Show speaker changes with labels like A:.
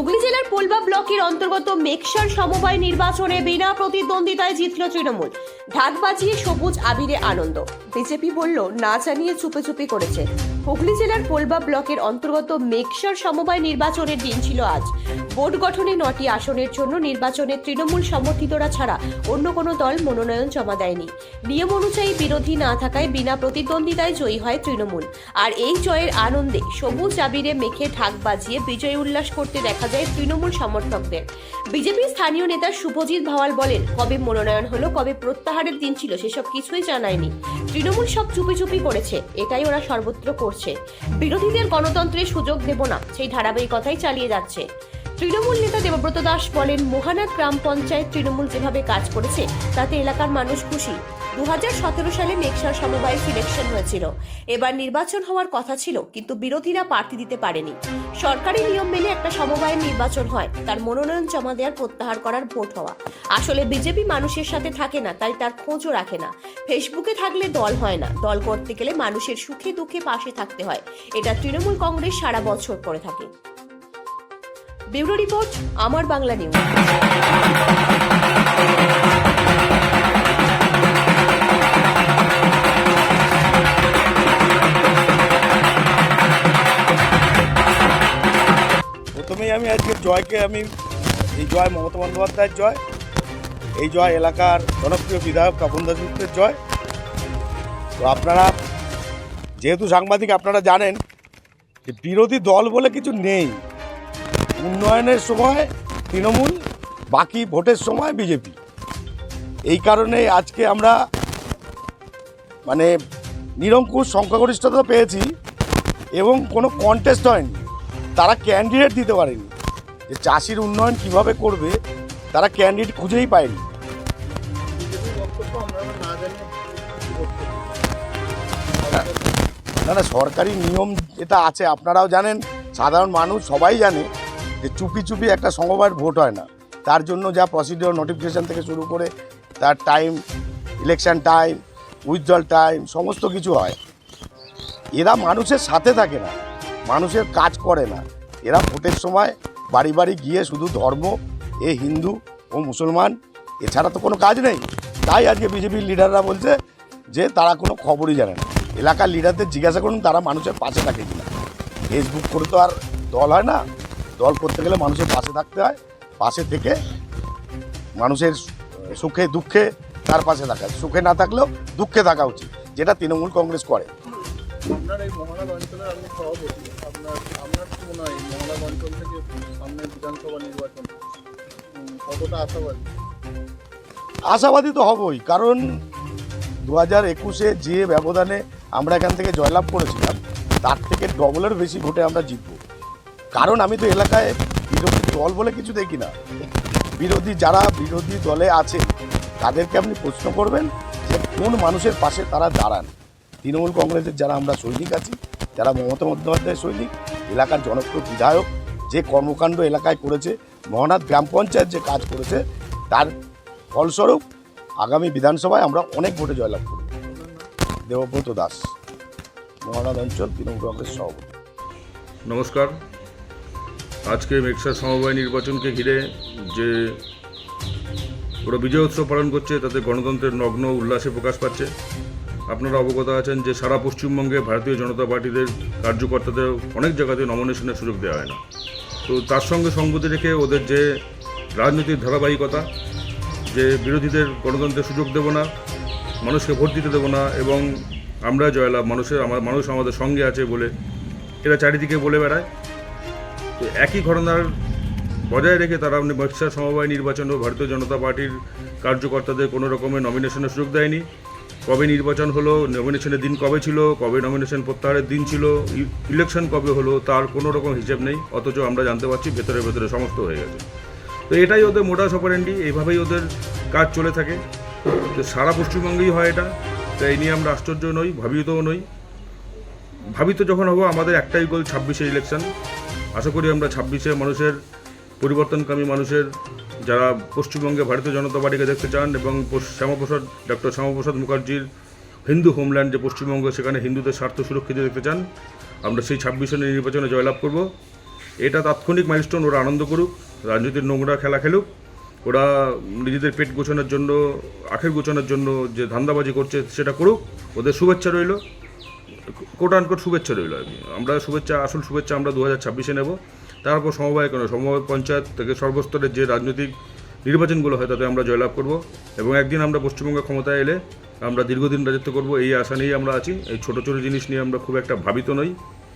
A: হুগলি জেলার পোলবা ব্লকের অন্তর্গত মেকসার সমবায় নির্বাচনে বিনা প্রতিদ্বন্দ্বিতায় জিতল তৃণমূল। ঢাক বাজিয়ে সবুজ আবিরে আনন্দ। বিজেপি বলল, না জানিয়ে চুপে চুপে করেছে। হুগলি জেলার পোলবা ব্লকের অন্তর্গত মেকসার সমবায় নির্বাচনের দিন ছিল আজ। বোর্ড গঠনে নটি আসনের জন্য নির্বাচনে তৃণমূল সমর্থিতরা ছাড়া অন্য কোনো দল মনোনয়ন জমা দেয়নি। নিয়ম অনুযায়ী বিরোধী না থাকায় বিনা প্রতিদ্বন্দ্বিতায় জয়ী হয় তৃণমূল। আর এই জয়ের আনন্দে সবুজ আবিরে মেখে ঢাক বাজিয়ে বিজয় উল্লাস করতে দেখা যায় তৃণমূল সমর্থকদের। বিজেপি স্থানীয় নেতা শুভজিৎ ভাওয়াল বলেন, কবে মনোনয়ন হলো, কবে প্রত্যাহারের দিন ছিল, সেসব কিছুই জানায়নি। তৃণমূল সব চুপি চুপি করেছে, এটাই ওরা সর্বত্র করছে। বিরোধীদের গণতন্ত্রের সুযোগ দেব না, সেই ধারাবাহিকতাই চালিয়ে যাচ্ছে। তৃণমূল নেতা দেবব্রত দাস বলেন মোহানাদ গ্রাম পঞ্চায়েত তৃণমূল যেভাবে কাজ করেছে, তাতে এলাকার মানুষ খুশি। দু সালে মেকসার সমবায় সিলেকশন হয়েছিল। এবার নির্বাচন হওয়ার কথা ছিল, কিন্তু বিরোধীরা প্রার্থী দিতে পারেনি। সরকারি নিয়ম মেনে একটা সমবায়ের নির্বাচন হয়, তার মনোনয়ন জমা দেওয়ার প্রত্যাহার করার ভোট হওয়া। আসলে বিজেপি মানুষের সাথে থাকে না, তাই তার খোঁজও রাখে না। ফেসবুকে থাকলে দল হয় না, দল করতে গেলে মানুষের সুখে দুঃখে পাশে থাকতে হয়। এটা তৃণমূল কংগ্রেস সারা বছর করে থাকে। ব্যুরো রিপোর্ট, আমার বাংলা নিউজ।
B: প্রথমেই আমি আজকে জয়কে আমি, এই জয় মমতা বন্দ্যোপাধ্যায়ের জয়, এই জয় এলাকার জনপ্রিয় বিধায়ক তপন দাসগুপ্তের জয়। তো আপনারা, যেহেতু সাংবাদিক আপনারা জানেন যে বিরোধী দল বলে কিছু নেই উন্নয়নের সময় তৃণমূল, বাকি ভোটের সময় বিজেপি। এই কারণে আজকে আমরা মানে নিরঙ্কুশ সংখ্যাগরিষ্ঠতা পেয়েছি এবং কোনো কন্টেস্ট হয়নি। তারা ক্যান্ডিডেট দিতে পারেনি। যে চাষির উন্নয়ন কীভাবে করবে, তারা ক্যান্ডিডেট খুঁজেই পায়নি। না না, সরকারি নিয়ম এটা আছে, আপনারাও জানেন, সাধারণ মানুষ সবাই জানে যে চুপি চুপি একটা সমবায়ের ভোট হয় না। তার জন্য যা প্রসিডিওর নোটিফিকেশান থেকে শুরু করে তার time election time withdrawal time সমস্ত কিছু হয়। এরা মানুষের সাথে থাকে না, মানুষের কাজ করে না। এরা ভোটের সময় বাড়ি বাড়ি গিয়ে শুধু ধর্ম, এ হিন্দু ও মুসলমান, এছাড়া তো কোনো কাজ নেই। তাই আজকে বিজেপির লিডাররা বলছে যে তারা কোনো খবরই জানে না। এলাকার লিডারদের জিজ্ঞাসা করুন তারা মানুষের পাশে থাকে কিনা। ফেসবুক করে তো আর দল হয় না। দল করতে গেলে মানুষের পাশে থাকতে হয় পাশে থেকে মানুষের সুখে দুঃখে তার পাশে থাকা সুখে না থাকলেও দুঃখে থাকা উচিত যেটা তৃণমূল কংগ্রেস করে।
C: আপনার এই মহারাজ অঞ্চলের আপনি সভাপতি আপনার আপনার কি মনে হয় এই অঞ্চল থেকে সামনে বিধানসভা নির্বাচন কতটা আশাবাদী?
B: আশাবাদী তো হবই কারণ দু হাজার একুশে যে ব্যবধানে আমরা এখান থেকে জয়লাভ করেছিলাম তার থেকে ডবলের বেশি ভোটে আমরা জিতব। কারণ আমি তো এলাকায় বিরোধী দল বলে কিছু দেখি না। বিরোধী যারা বিরোধী দলে আছে, তাদেরকে আপনি প্রশ্ন করবেন যে কোন মানুষের পাশে তারা দাঁড়ান? তৃণমূল কংগ্রেসের যারা আমরা সৈনিক আছি, যারা মমতা বন্দ্যোপাধ্যায়ের সৈনিক, এলাকার জনপ্রিয় বিধায়ক, যে কর্মকাণ্ড এলাকায় করেছে, মহানাথ গ্রাম পঞ্চায়েত যে কাজ করেছে, তার ফলস্বরূপ আগামী বিধানসভায় আমরা অনেক ভোটে জয়লাভ করব। দেবব্রত দাস, মহানাথ অঞ্চল, তৃণমূল কংগ্রেস সভাপতি।
D: নমস্কার। আজকে মেক্সার সমবায় নির্বাচনকে ঘিরে যে ওরা বিজয় উৎসব পালন করছে, তাতে গণতন্ত্রের নগ্ন উল্লাসে প্রকাশ পাচ্ছে। আপনারা অবগত আছেন যে সারা পশ্চিমবঙ্গে ভারতীয় জনতা পার্টিদের কার্যকর্তাদের অনেক জায়গাতে নমিনেশনের সুযোগ দেওয়া হয় না। তো তার সঙ্গে সঙ্গতি রেখে ওদের যে রাজনৈতিক ধারাবাহিকতা, যে বিরোধীদের গণতন্ত্রের সুযোগ দেব না, মানুষকে ভোট দিতে দেবো না, এবং আমরা জয়লাভ, মানুষের আমার মানুষ আমাদের সঙ্গে আছে বলে, এরা চারিদিকে বলে বেড়ায়। একই ঘটনার বজায় রেখে তারা মৎস্য সমবায় নির্বাচন ও ভারতীয় জনতা পার্টির কার্যকর্তাদের কোনো রকমের নমিনেশনের সুযোগ দেয়নি। কবে নির্বাচন হলো নমিনেশনের দিন কবে ছিল, কবে নমিনেশন প্রত্যাহারের দিন ছিল ইলেকশন কবে হলো, তার কোনো রকম হিসেব নেই, অথচ আমরা জানতে পারছি ভেতরে ভেতরে সমস্ত হয়ে গেছে। তো এটাই ওদের মোডাস অপারেন্ডি এইভাবেই ওদের কাজ চলে থাকে। তো সারা পশ্চিমবঙ্গেই হয় এটা, তো এই নিয়ে আমরা আশ্চর্য নই, ভাবিতও নই। ভাবিত যখন হব, আমাদের একটাই গোল ছাব্বিশে ইলেকশন আশা করি আমরা ছাব্বিশে মানুষের, পরিবর্তনকামী মানুষের, যারা পশ্চিমবঙ্গে ভারতীয় জনতা পার্টিকে দেখতে চান এবং শ্যামাপ্রসাদ ডক্টর শ্যামাপ্রসাদ মুখার্জির হিন্দু হোমল্যান্ড যে পশ্চিমবঙ্গ, সেখানে হিন্দুদের স্বার্থ সুরক্ষিত দেখতে চান, আমরা সেই ছাব্বিশে নির্বাচনে জয়লাভ করব। এটা তাৎক্ষণিক মাইলস্টোন ওরা আনন্দ করুক, রাজনীতির নোংরা খেলা খেলুক, ওরা নিজেদের পেট গোছানোর জন্য, আখের গোছানোর জন্য যে ধান্দাবাজি করছে সেটা করুক, ওদের শুভেচ্ছা রইল। কোট আনকোট শুভেচ্ছা রইল আর কি। আমরা শুভেচ্ছা, আসল শুভেচ্ছা আমরা দু হাজার ছাব্বিশে নেব। তারপর সমবায় কেন সমবায় পঞ্চায়েত থেকে সর্বস্তরের যে রাজনৈতিক নির্বাচনগুলো হয় তাতে আমরা জয়লাভ করব এবং একদিন আমরা পশ্চিমবঙ্গে ক্ষমতায় এলে আমরা দীর্ঘদিন রাজত্ব করব। এই আশা নিয়েই আমরা আছি। এই ছোটো ছোটো জিনিস নিয়ে আমরা খুব একটা ভাবিত নই।